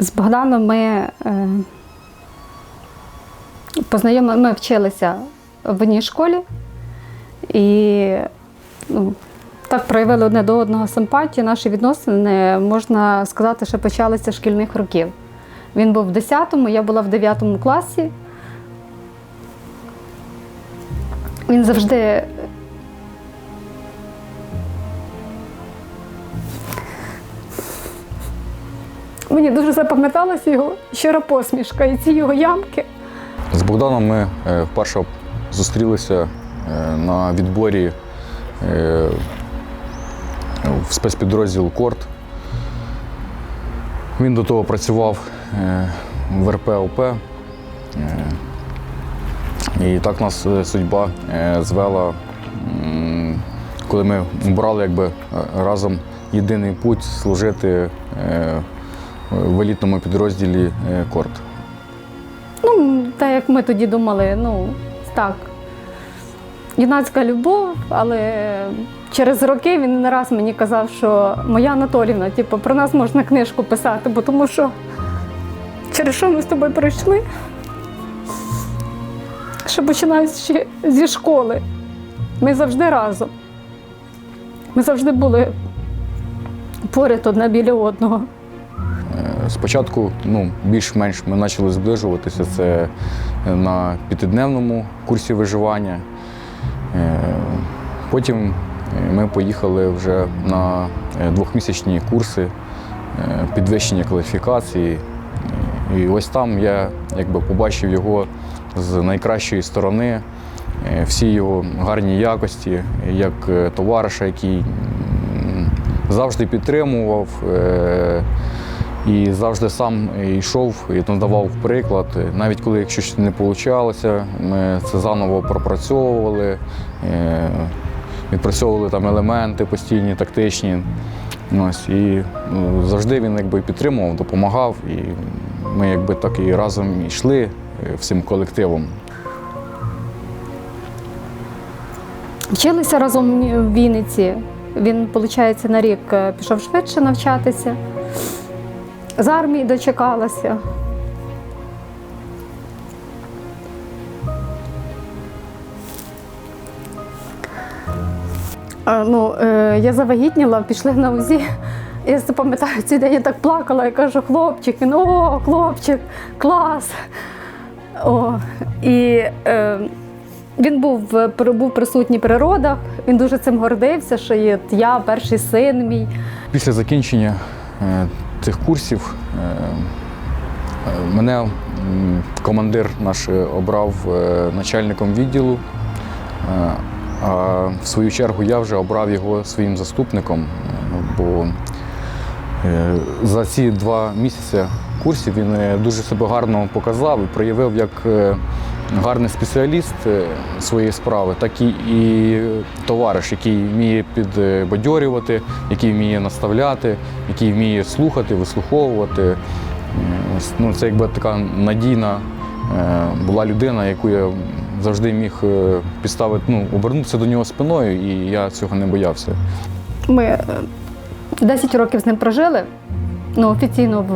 З Богданом ми е, познайомили, ми вчилися в одній школі і ну, так проявили одне до одного симпатію. Наші відносини, можна сказати, що почалися шкільних років. Він був в 10-му, я була в 9 класі. Він завжди Мені дуже запам'яталася його щира посмішка і ці його ямки. З Богданом ми е, вперше зустрілися е, на відборі е, в спецпідрозділ Корт. Він до того працював в РПОП. І так нас судьба звела, коли ми обрали якби, разом єдиний путь служити в елітному підрозділі е, Корт. Ну, так як ми тоді думали, ну так. Юнацька любов, але через роки він не раз мені казав, що моя Анатолівна, типу, про нас можна книжку писати, бо тому що через що ми з тобою пройшли? Що починаючи зі школи. Ми завжди разом. Ми завжди були поряд одне біля одного. Е, Спочатку ну, більш-менш ми почали зближуватися. Це на п'ятидневному курсі виживання. Е, Потім е, ми поїхали вже на е, двохмісячні курси е, підвищення кваліфікації. І ось там я якби, побачив його з найкращої сторони, е, всі його гарні якості, як е, товариша, який завжди підтримував. І завжди сам йшов і надавав приклад. Навіть коли якщо щось не вийшло, ми це заново пропрацьовували, е, відпрацьовували там елементи постійні, тактичні. Ось, і ну, завжди він якби підтримував, допомагав, і ми якби так і разом йшли е, всім колективом. Вчилися разом в Вінниці. Він, виходить, на рік е, пішов швидше навчатися. З армії дочекалася. Ну, е, я завагітніла, пішли на УЗІ. Я запам'ятаю, цей день я так плакала, я кажу, хлопчик, він о, хлопчик, клас. О, і е, він був, був присутній при родах, він дуже цим гордився, що є я, перший син мій. Після закінчення е, цих курсів е, е, мене командир наш обрав е, начальником відділу, а в свою чергу я вже обрав його своїм заступником, бо за ці два місяці курсів він дуже себе гарно показав і проявив як гарний спеціаліст е, своєї справи, так і, товариш, який вміє підбадьорювати, який вміє наставляти, який вміє слухати, вислуховувати. Ну, це якби така надійна е, була людина, яку я завжди міг е, підставити, ну, обернутися до нього спиною, і я цього не боявся. Ми е, 10 років з ним прожили, ну, офіційно в,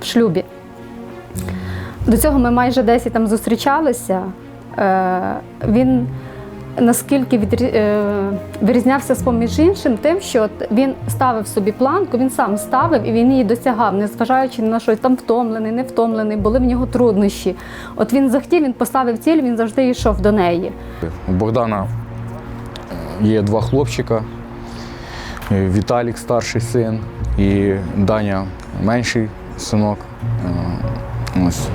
в шлюбі. До цього ми майже 10 там зустрічалися. Е, він наскільки е, вирізнявся з поміж іншим, тим, що він ставив собі планку, він сам ставив і він її досягав, незважаючи на що там втомлений, не втомлений, були в нього труднощі. От він захотів, він поставив ціль, він завжди йшов до неї. У Богдана е, є два хлопчика. Віталік старший син і Даня менший синок. Ось.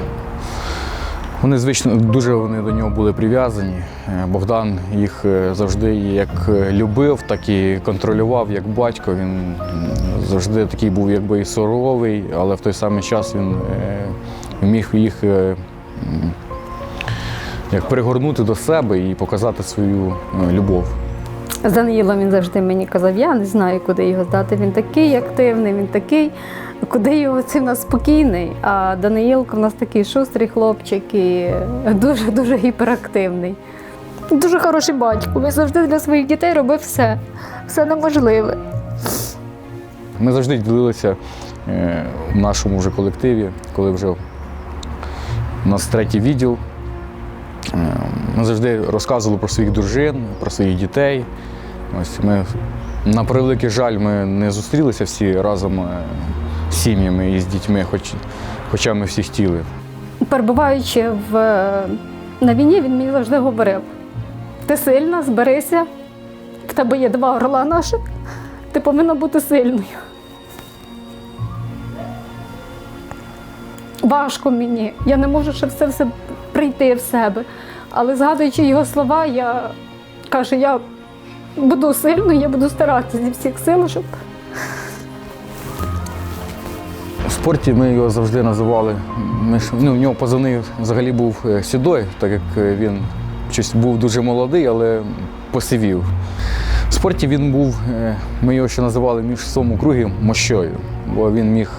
Вони звично дуже вони до нього були прив'язані. Е, Богдан їх е, завжди як е, любив, так і контролював як батько. Він завжди такий був якби і суровий, але в той самий час він міг їх як пригорнути до себе і показати свою любов. З Даниїлом він завжди мені казав, я не знаю, куди його здати. Він такий активний, він такий, куди його це в нас спокійний. А Даниїлко в нас такий шустрий хлопчик і дуже-дуже гіперактивний. Дуже хороший батько. Він завжди для своїх дітей робив все, все неможливе. Ми завжди ділилися е, в нашому вже колективі, коли вже у нас третій відділ. Е, Ми завжди розказували про своїх дружин, про своїх дітей. Ось ми, на превеликий жаль, ми не зустрілися всі разом е, з сім'ями і з дітьми, хоч, хоча ми всі хотіли. Перебуваючи в, на війні, він мені завжди говорив: ти сильна, зберися, в тебе є два орла наших, ти повинна бути сильною. Важко мені, я не можу ще все, все прийти в себе. Але згадуючи його слова, я кажу, я буду сильною, я буду старатися зі всіх сил, щоб У спорті ми його завжди називали. Ми ж, ну, в нього позивний взагалі був е, сідой, так як е, він щось був дуже молодий, але посивів. В спорті він був, е, ми його ще називали між своєму кругі мощою, бо він міг,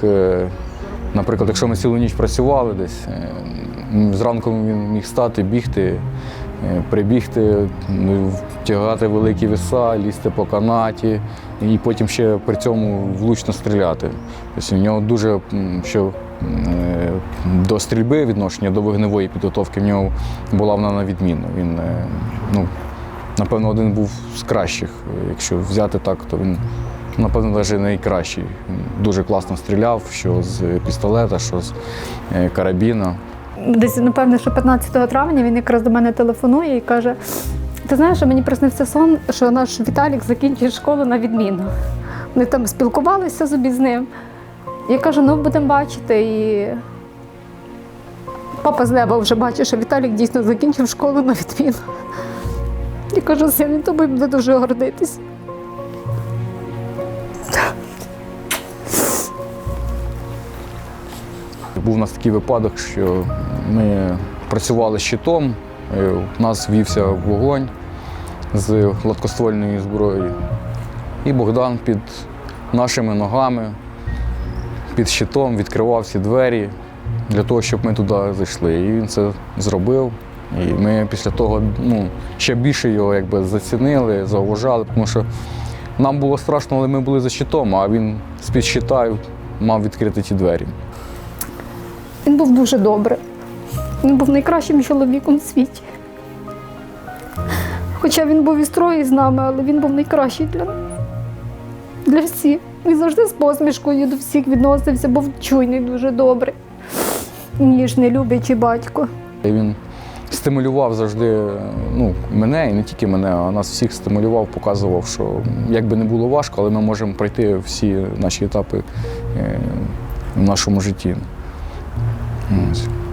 наприклад, якщо ми цілу ніч працювали десь, зранку він міг стати, бігти, прибігти, ну, тягати великі веса, лізти по канаті і потім ще при цьому влучно стріляти. Тобто у нього дуже що е, до стрільби відношення до вогневої підготовки в нього була вона на відміну. Він, е, ну, напевно, один був з кращих. Якщо взяти так, то він, напевно, навіть найкращий. Він дуже класно стріляв, що з пістолета, що з е, карабіна. Десь, напевно, що 15 травня він якраз до мене телефонує і каже: ти знаєш, мені приснився сон, що наш Віталік закінчує школу на відміну. Вони там спілкувалися собі з ним. Я кажу, ну будемо бачити. І папа з неба вже бачить, що Віталік дійсно закінчив школу на відміну. Я кажу, син, тобою буде дуже гордитись. Був у нас такий випадок, що ми працювали щитом, е, у нас вівся вогонь з гладкоствольної зброї. І Богдан під нашими ногами, під щитом відкривав всі двері для того, щоб ми туди зайшли. І він це зробив. І ми після того ну, ще більше його якби, зацінили, зауважали, тому що нам було страшно, але ми були за щитом, а він з-під щита мав відкрити ті двері. Він був дуже добрий. Він був найкращим чоловіком в світі. Хоча він був і строї з нами, але він був найкращий для нас. Для всіх. Він завжди з посмішкою до всіх відносився, був чуйний, дуже добрий. Ніжний, люблячий батько. Він стимулював завжди ну, мене, і не тільки мене, а нас всіх стимулював, показував, що як би не було важко, але ми можемо пройти всі наші етапи е, в нашому житті. Ось.